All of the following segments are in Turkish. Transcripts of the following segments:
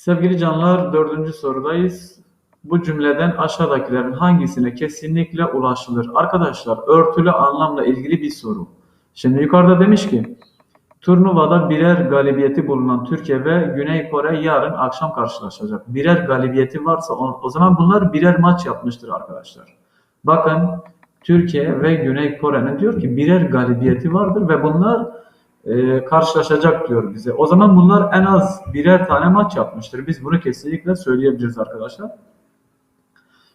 Sevgili canlar, dördüncü sorudayız. Bu cümleden aşağıdakilerin hangisine kesinlikle ulaşılır? Arkadaşlar, örtülü anlamla ilgili bir soru. Şimdi yukarıda demiş ki, turnuvada birer galibiyeti bulunan Türkiye ve Güney Kore yarın akşam karşılaşacak. Birer galibiyeti varsa o, o zaman bunlar birer maç yapmıştır arkadaşlar. Bakın, Türkiye ve Güney Kore'nin diyor ki birer galibiyeti vardır ve bunlar e, karşılaşacak diyor bize. O zaman bunlar en az birer tane maç yapmıştır. Biz bunu kesinlikle söyleyebiliriz arkadaşlar.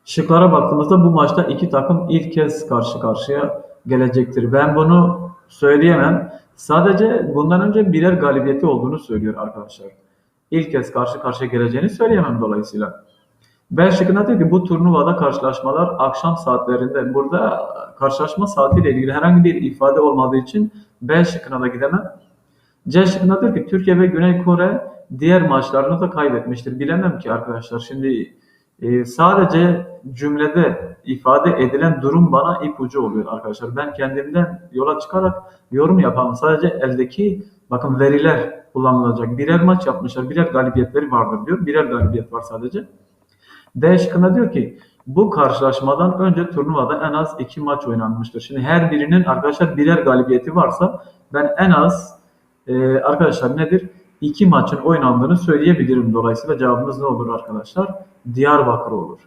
Şıklara baktığımızda bu maçta iki takım ilk kez karşı karşıya gelecektir. Ben bunu söyleyemem. Sadece bundan önce birer galibiyeti olduğunu söylüyor arkadaşlar. İlk kez karşı karşıya geleceğini söyleyemem dolayısıyla. B şıkkında diyor ki bu turnuvada karşılaşmalar akşam saatlerinde. Burada karşılaşma saatiyle ilgili herhangi bir ifade olmadığı için B şıkkına da gidemem. C şıkkında diyor ki Türkiye ve Güney Kore diğer maçlarını da kaybetmiştir. Bilemem ki arkadaşlar. Şimdi e, sadece cümlede ifade edilen durum bana ipucu oluyor arkadaşlar. Ben kendimden yola çıkarak yorum yapamam. Sadece eldeki bakın veriler kullanılacak. Birer maç yapmışlar. Birer galibiyetleri vardır diyor. Birer galibiyet var sadece. D şıkkında diyor ki bu karşılaşmadan önce turnuvada en az iki maç oynanmıştır. Şimdi her birinin arkadaşlar birer galibiyeti varsa ben en az e, arkadaşlar nedir? İki maçın oynandığını söyleyebilirim. Dolayısıyla cevabımız ne olur arkadaşlar? Diyarbakır olur.